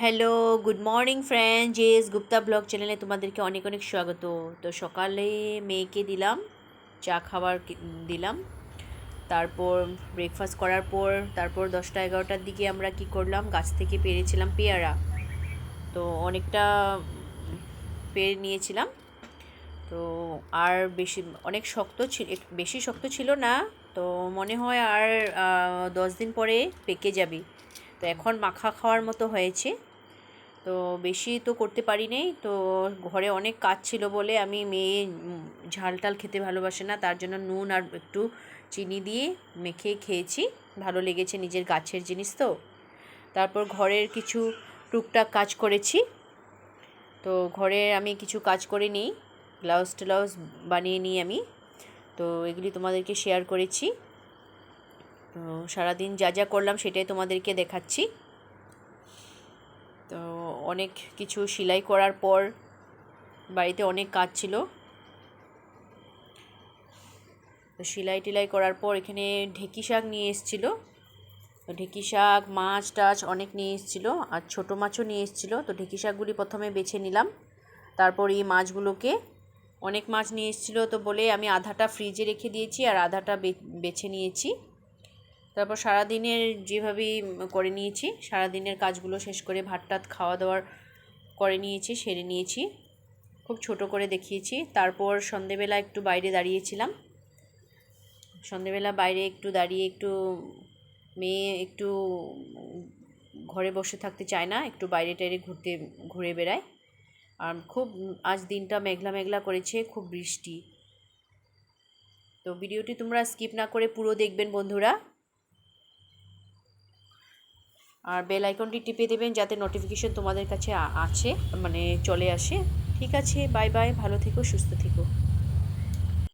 Hello good morning friend Jess Gupta blog চ্যানেলে তোমাদেরকে অনেক অনেক স্বাগত। তো সকালে মেয়েকে দিলাম, চা খাবার দিলাম। তারপর ব্রেকফাস্ট করার পর, তারপর দশটা এগারোটার দিকে আমরা কি করলাম? গাছ থেকে পেরেছিলাম পেয়ারা। তো অনেকটা পেরে নিয়েছিলাম। তো আর বেশি, অনেক শক্ত ছিল বেশি শক্ত ছিল না। তো মনে হয় আর দশ দিন পরে পেকে যাবে। তো এখন মাখা খাওয়ার মতো হয়েছে। তো বেশি তো করতে পারি নাই তো ঘরে অনেক কাজ ছিল বলে আমি মেয়ে ঝাল টাল খেতে ভালোবাসে না, তার জন্য নুন আর একটু চিনি দিয়ে মেখে খেয়েছি। ভালো লেগেছে নিজের গাছের জিনিস তো। তারপর ঘরের কিছু টুকটাক কাজ করেছি। তো ঘরে আমি কিছু কাজ করে নিই ব্লাউজ ট্লাউজ বানিয়ে নিই আমি। তো এগুলি তোমাদেরকে শেয়ার করেছি। তো সারাদিন যা যা করলাম সেটাই তোমাদেরকে দেখাচ্ছি। তো অনেক কিছু সেলাই করার পর বাড়িতে অনেক কাজ ছিল। তো সেলাই টেলাই করার পর এখানে ঢেঁকি শাক নিয়ে এসেছিল। ঢেকি শাক, মাছ, টাছ অনেক নিয়ে এসেছিল আর ছোটো মাছও নিয়ে এসেছিল। তো ঢেঁকি শাকগুলি প্রথমে বেছে নিলাম। তারপর এই মাছগুলোকে অনেক মাছ নিয়ে এসেছিল। তো বলে আমি আধাটা ফ্রিজে রেখে দিয়েছি আর আধাটা বেছে নিয়েছি। তারপর সারাদিনের যেভাবেই করে নিয়েছি, সারাদিনের কাজগুলো শেষ করে ভাত টাত খাওয়া দাওয়ার করে নিয়েছি, সেরে নিয়েছি। খুব ছোট করে দেখিয়েছি। তারপর সন্ধেবেলা একটু বাইরে দাঁড়িয়েছিলাম। সন্ধেবেলা বাইরে একটু দাঁড়িয়ে একটু মেয়ে একটু ঘরে বসে থাকতে চায় না, একটু বাইরে টাইরে ঘুরতে, ঘুরে বেড়ায়। আর খুব আজ দিনটা মেঘলা মেঘলা করেছে, খুব বৃষ্টি। তো ভিডিওটি তোমরা স্কিপ না করে পুরো দেখবেন বন্ধুরা। আর বেল আইকনটি টিপে দেবেন যাতে নোটিফিকেশন তোমাদের কাছে আছে মানে চলে আসে। ঠিক আছে বাই বাই ভালো থেকো, সুস্থ থেকো।